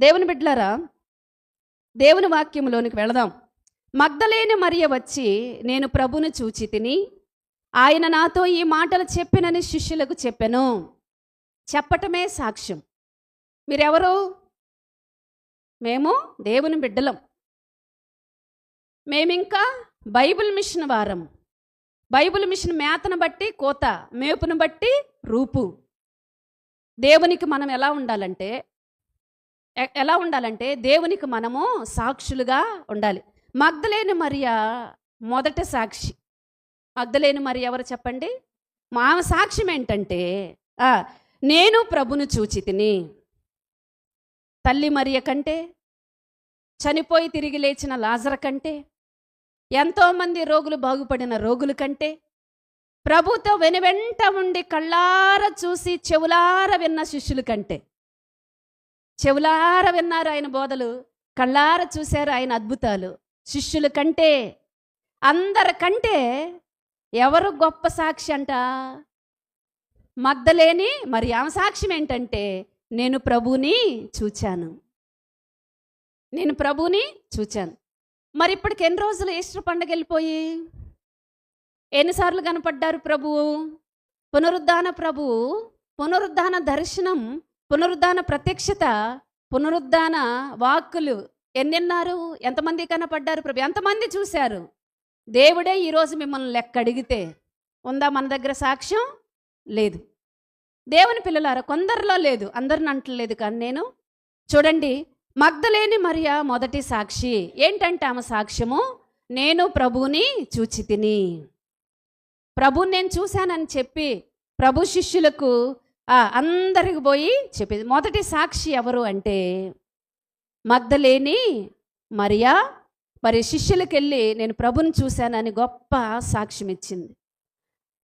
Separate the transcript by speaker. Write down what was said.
Speaker 1: దేవుని బిడ్డలారా దేవుని వాక్యంలోనికి వెళదాం. మగ్ధలేని మరియ వచ్చి నేను ప్రభుని చూచి తిని ఆయన నాతో ఈ మాటలు చెప్పినని శిష్యులకు చెప్పాను. చెప్పటమే సాక్ష్యం. మీరెవరు? మేము దేవుని బిడ్డలం. మేమింకా బైబిల్ మిషన్ వారం బైబిల్ మిషన్ మేతను బట్టి కోత మేపును బట్టి రూపు. దేవునికి మనం ఎలా ఉండాలంటే ఎలా ఉండాలంటే దేవునికి మనము సాక్షులుగా ఉండాలి. మగ్ధలేని మరియ మొదట సాక్షి. మగ్ధలేని మరి ఎవరు చెప్పండి? మా సాక్ష్యం ఏంటంటే నేను ప్రభును చూచి తిని తల్లి మరియ కంటే చనిపోయి తిరిగి లేచిన లాజర కంటే ఎంతోమంది రోగులు బాగుపడిన రోగుల కంటే ప్రభుతో వెనువెంట ఉండి కళ్ళార చూసి చెవులార విన్న శిష్యుల కంటే. చెవులార విన్నారు ఆయన బోధలు కళ్ళార చూశారు ఆయన అద్భుతాలు. శిష్యుల కంటే అందరికంటే ఎవరు గొప్ప సాక్షి అంట? మగ్ధలేని మరి ఆమె సాక్ష్యం ఏంటంటే నేను ప్రభుని చూచాను. నేను ప్రభుని చూచాను. మరి ఇప్పటికి ఎన్ని రోజులు ఈస్టర్ పండగ వెళ్ళిపోయి? ఎన్నిసార్లు కనపడ్డారు ప్రభువు? పునరుద్ధాన ప్రభువు పునరుద్ధాన దర్శనం పునరుద్ధాన ప్రత్యక్షత పునరుద్ధాన వాక్కులు ఎన్నెన్నారు? ఎంతమంది కనపడ్డారు ప్రభు? ఎంతమంది చూశారు? దేవుడే ఈరోజు మిమ్మల్ని లెక్క అడిగితే ఉందా మన దగ్గర సాక్ష్యం? లేదు. దేవుని పిల్లలారా కొందరిలో లేదు. అందరిని అంటలేదు కానీ నేను. చూడండి మగ్ధలేని మరియా మొదటి సాక్షి. ఏంటంటే ఆమె సాక్ష్యము? నేను ప్రభువుని చూచి తిని ప్రభుని నేను చూశానని చెప్పి ప్రభు శిష్యులకు అందరికి పోయి చెప్పింది మొదటి సాక్షి ఎవరు అంటే మద్దలేని మరియా మరి శిష్యులకెళ్ళి నేను ప్రభుని చూశానని గొప్ప సాక్ష్యం ఇచ్చింది